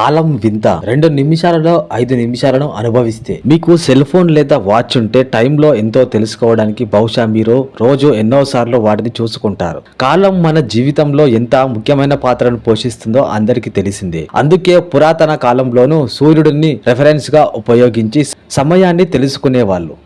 కాలం వింత. రెండు నిమిషాలలో ఐదు నిమిషాలను అనుభవిస్తే. మీకు సెల్ ఫోన్ లేదా వాచ్ ఉంటే టైంలో ఎంతో తెలుసుకోవడానికి బహుశా మీరు రోజు ఎన్నో సార్లు వాటిని చూసుకుంటారు. కాలం మన జీవితంలో ఎంత ముఖ్యమైన పాత్రను పోషిస్తుందో అందరికీ తెలిసిందే. అందుకే పురాతన కాలంలోనూ సూర్యుడిని రెఫరెన్స్గా ఉపయోగించి సమయాన్ని తెలుసుకునేవాళ్ళు.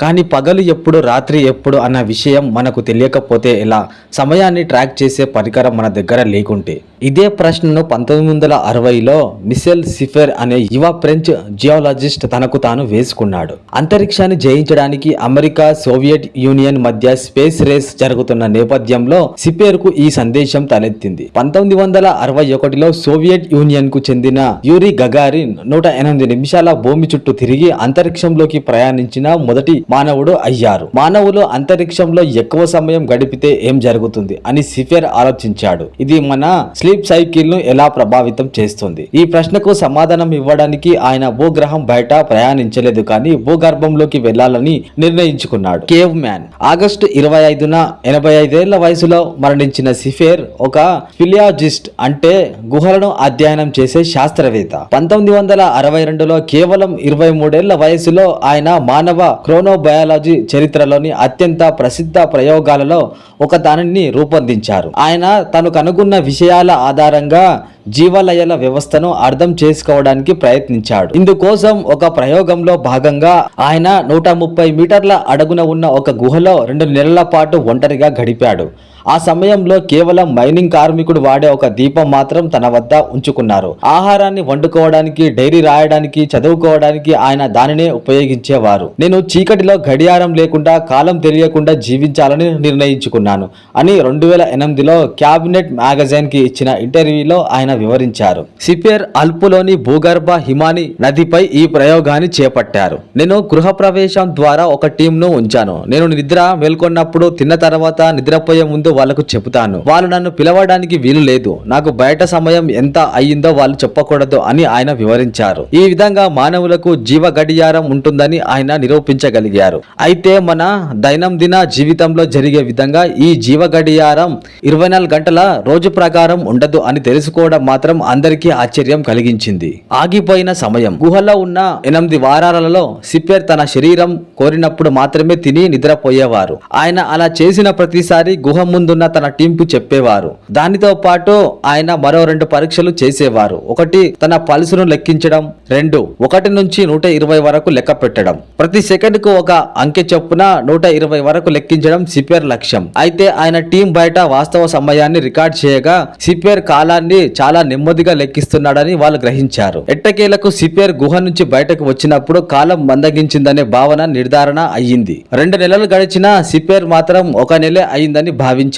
కానీ పగలు ఎప్పుడు రాత్రి ఎప్పుడు అన్న విషయం మనకు తెలియకపోతే ఎలా? సమయాన్ని ట్రాక్ చేసే పరికరం మన దగ్గర లేకుంటే. ఇదే ప్రశ్నను పంతొమ్మిది వందల అరవైలో మిసెల్ సిఫెర్ అనే యువ ఫ్రెంచ్ జియాలజిస్ట్ తనకు తాను వేసుకున్నాడు. అంతరిక్షాన్ని జయించడానికి అమెరికా సోవియట్ యూనియన్ మధ్య స్పేస్ రేస్ జరుగుతున్న నేపథ్యంలో సిఫేర్కు ఈ సందేశం తలెత్తింది. పంతొమ్మిది వందల అరవై ఒకటిలో సోవియట్ యూనియన్కు చెందిన యూరి గగారిన్ నూట ఎనిమిది నిమిషాల భూమి చుట్టూ తిరిగి అంతరిక్షంలోకి ప్రయాణించిన మొదటి మానవుడు అయ్యారు. మానవులు అంతరిక్షంలో ఎక్కువ సమయం గడిపితే ఏం జరుగుతుంది అని సిఫెర్ ఆలోచించాడు. ఇది మన స్లీప్ సైకిల్ను ఎలా ప్రభావితం చేస్తుంది? ఈ ప్రశ్నకు సమాధానం ఇవ్వడానికి ఆయన భూగ్రహం బయట ప్రయాణించలేదు కానీ భూగర్భంలోకి వెళ్ళాలని నిర్ణయించుకున్నాడు. Cave man. ఆగస్టు ఇరవై ఐదున ఎనభై ఐదేళ్ళ వయసులో మరణించిన సిఫేర్ ఒక ఫిలియాజిస్ట్ అంటే గుహలను అధ్యయనం చేసే శాస్త్రవేత్త. పంతొమ్మిది వందల అరవై రెండులో కేవలం ఇరవై మూడేళ్ళ వయసులో ఆయన మానవ బయాలజీ చరిత్రలోని అత్యంత ప్రసిద్ధ ప్రయోగాలలో ఒక దానిని రూపొందించారు. ఆయన తను కనుగొన్న విషయాల ఆధారంగా జీవలయల వ్యవస్థను అర్థం చేసుకోవడానికి ప్రయత్నించాడు. ఇందుకోసం ఒక ప్రయోగంలో భాగంగా ఆయన నూట ముప్పై మీటర్ల అడుగున ఉన్న ఒక గుహలో రెండు నెలల పాటు ఒంటరిగా గడిపాడు. ఆ సమయంలో కేవలం మైనింగ్ కార్మికుడు వాడే ఒక దీపం మాత్రం తన వద్ద ఉంచుకున్నారు. ఆహారాన్ని వండుకోవడానికి డైరీ రాయడానికి చదువుకోవడానికి ఆయన దానినే ఉపయోగించేవారు. నేను చీకటిలో గడియారం లేకుండా కాలం తెలియకుండా జీవించాలని నిర్ణయించుకున్నాను అని రెండు వేల ఎనిమిదిలో క్యాబినెట్ మ్యాగజైన్కి ఇచ్చిన ఇంటర్వ్యూలో ఆయన వివరించారు. సిపేర్ అల్పులోని భూగర్భ హిమాని నదిపై ఈ ప్రయోగాన్ని చేపట్టారు. నేను గృహ ప్రవేశం ద్వారా ఒక టీంను ఉంచాను. నేను నిద్ర మేల్కొన్నప్పుడు తిన్న తర్వాత నిద్రపోయే ముందు వాళ్ళకు చెబుతాను. వాళ్ళు నన్ను పిలవడానికి వీలు లేదు. నాకు బయట సమయం ఎంత అయ్యిందో వాళ్ళు చెప్పకూడదు అని ఆయన వివరించారు. ఈ విధంగా మానవులకు జీవ గడియారం ఉంటుందని ఆయన నిరూపించగలిగారు. అయితే మన దైనందిన జీవితంలో జరిగే విధంగా ఈ జీవ గడియారం ఇరవై నాలుగు గంటల రోజు ప్రకారం ఉండదు అని తెలుసుకోవడం మాత్రం అందరికీ ఆశ్చర్యం కలిగించింది. ఆగిపోయిన సమయం. గుహలో ఉన్న ఎనిమిది వారాలలో సిప్పేర్ తన శరీరం కోరినప్పుడు మాత్రమే తిని నిద్రపోయేవారు. ఆయన అలా చేసిన ప్రతిసారి గుహ ముందు ముందున్న తన టీంకు చెప్పేవారు. దానితో పాటు ఆయన మరో రెండు పరీక్షలు చేసేవారు. ఒకటి తన పలుసును లెక్కించడం రెండు ఒకటి నుంచి నూట ఇరవై వరకు లెక్క పెట్టడం. ప్రతి సెకండ్కు ఒక అంకె చొప్పున నూట ఇరవై వరకు లెక్కించడం సిపిఆర్ లక్ష్యం. అయితే ఆయన టీం బయట వాస్తవ సమయాన్ని రికార్డ్ చేయగా సిపిఆర్ కాలాన్ని చాలా నెమ్మదిగా లెక్కిస్తున్నాడని వాళ్ళు గ్రహించారు. ఎట్టకేలకు సిపిఆర్ గుహ నుంచి బయటకు వచ్చినప్పుడు కాలం మందగించిందనే భావన నిర్ధారణ అయ్యింది. రెండు నెలలు గడిచినా సిపిఆర్ మాత్రం ఒక నెలే అయిందని భావించారు.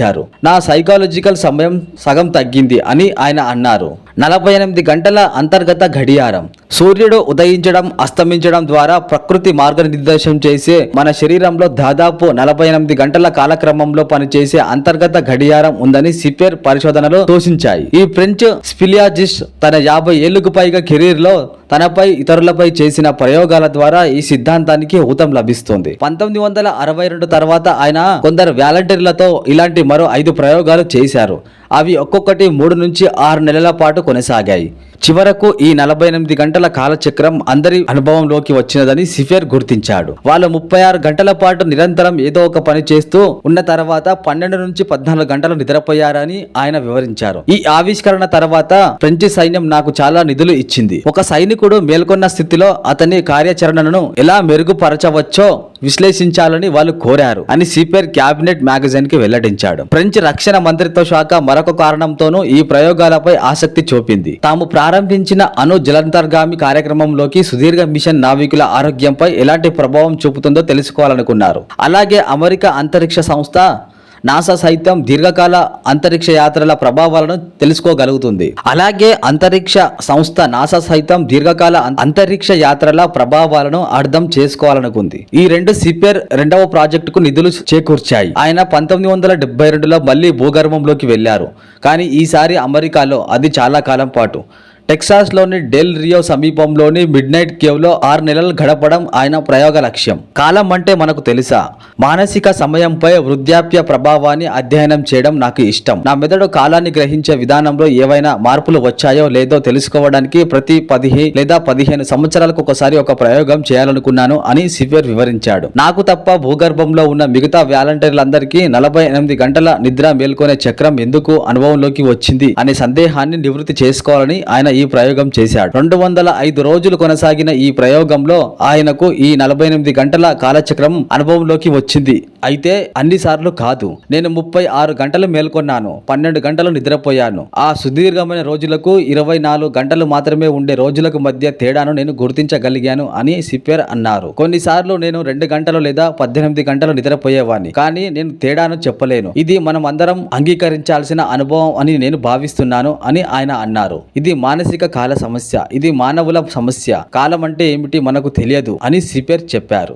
నా సైకాలజికల్ సమయం సగం తగ్గింది అని ఆయన అన్నారు. నలభై ఎనిమిది గంటల అంతర్గత గడియారం. సూర్యుడు ఉదయించడం అస్తమించడం ద్వారా ప్రకృతి మార్గనిర్దేశం చేసే మన శరీరంలో దాదాపు నలభై ఎనిమిది గంటల కాలక్రమంలో పనిచేసే అంతర్గత గడియారం ఉందని సిపేర్ పరిశోధనలు సూచించాయి ఈ ఫ్రెంచ్ స్పిలియాజిస్ట్ తన యాభై ఏళ్ళకు పైగా కెరీర్లో తనపై ఇతరులపై చేసిన ప్రయోగాల ద్వారా ఈ సిద్ధాంతానికి ఊతం లభిస్తుంది. పంతొమ్మిది వందల అరవై రెండు తర్వాత ఆయన కొందరు వ్యాలంటీర్లతో ఇలాంటి మరో ఐదు ప్రయోగాలు చేశారు. అవి ఒక్కొక్కటి మూడు నుంచి ఆరు నెలల పాటు కొనసాగాయి. చివరకు ఈ నలభై ఎనిమిది గంటల కాలచక్రం అందరి అనుభవంలోకి వచ్చినదని సిఫేర్ గుర్తించాడు. వాళ్ళు ముప్పై ఆరు గంటల పాటు నిరంతరం ఏదో ఒక పని చేస్తూ ఉన్న తర్వాత పన్నెండు నుంచి పద్నాలుగు గంటలు నిద్రపోయారని ఆయన వివరించారు. ఈ ఆవిష్కరణ తర్వాత ఫ్రెంచ్ సైన్యం నాకు చాలా నిధులు ఇచ్చింది. ఒక సైనికుడు మేల్కొన్న స్థితిలో అతని కార్యాచరణను ఎలా మెరుగుపరచవచ్చో విశ్లేషించాలని వాళ్ళు కోరారు అని సిపిఆర్ క్యాబినెట్ మ్యాగజైన్కి వెల్లడించాడు. ఫ్రెంచ్ రక్షణ మంత్రిత్వ శాఖ మరొక కారణంతోనూ ఈ ప్రయోగాలపై ఆసక్తి చూపింది. తాము ప్రారంభించిన అణు జలంతర్గామి కార్యక్రమంలోకి సుదీర్ఘ మిషన్ నావికుల ఆరోగ్యంపై ఎలాంటి ప్రభావం చూపుతుందో తెలుసుకోవాలనుకున్నారు. అలాగే అమెరికా అంతరిక్ష సంస్థ నాసా సైతం దీర్ఘకాల అంతరిక్ష యాత్రల ప్రభావాలను తెలుసుకోగలుగుతుంది. అలాగే అంతరిక్ష సంస్థ నాసా సైతం దీర్ఘకాల అంతరిక్ష యాత్రల ప్రభావాలను అర్థం చేసుకోవాలనుకుంది. ఈ రెండు సిపెర్ రెండవ ప్రాజెక్టుకు నిధులు చేకూర్చాయి. ఆయన పంతొమ్మిది వందల డెబ్బై రెండులో మళ్ళీ భూగర్భంలోకి వెళ్ళారు కానీ ఈసారి అమెరికాలో అది చాలా కాలం పాటు టెక్సాస్లోని డెల్ రియో సమీపంలోని మిడ్ నైట్ కేవ్లో ఆరు నెలలు గడపడం ఆయన ప్రయోగ లక్ష్యం. కాలం అంటే మనకు తెలుసా? మానసిక సమయంపై వృద్ధాప్య ప్రభావాన్ని అధ్యయనం చేయడం నాకు ఇష్టం. నా మెదడు కాలాన్ని గ్రహించే విధానంలో ఏవైనా మార్పులు వచ్చాయో లేదో తెలుసుకోవడానికి ప్రతి పదిహేను లేదా పదిహేను సంవత్సరాలకు ఒకసారి ఒక ప్రయోగం చేయాలనుకున్నాను అని సివియర్ వివరించాడు. నాకు తప్ప భూగర్భంలో ఉన్న మిగతా వ్యాలంటీర్లందరికీ నలభై ఎనిమిది గంటల నిద్ర మేల్కొనే చక్రం ఎందుకు అనుభవంలోకి వచ్చింది అనే సందేహాన్ని నివృత్తి చేసుకోవాలని ఆయన ఈ ప్రయోగం చేశాడు. రెండు వందల ఐదు రోజులు కొనసాగిన ఈ ప్రయోగంలో ఆయనకు ఈ నలభై ఎనిమిది గంటల కాలచక్రం అనుభవంలోకి వచ్చింది. అయితే అన్ని సార్లు కాదు నేను ముప్పై ఆరు గంటలు మేల్కొన్నాను పన్నెండు గంటలు నిద్రపోయాను. ఆ సుదీర్ఘమైన రోజులకు ఇరవై నాలుగు గంటలు మాత్రమే ఉండే రోజులకు మధ్య తేడాను నేను గుర్తించగలిగాను అని సిపేర్ అన్నారు. కొన్నిసార్లు నేను రెండు గంటలు లేదా పద్దెనిమిది గంటలు నిద్రపోయేవాడిని కానీ నేను తేడాను చెప్పలేను. ఇది మనం అందరం అంగీకరించాల్సిన అనుభవం అని నేను భావిస్తున్నాను అని ఆయన అన్నారు. ఇది మానసిక కాల సమస్య ఇది మానవుల సమస్య. కాలం అంటే ఏమిటి మనకు తెలియదు అని సిపేర్ చెప్పారు.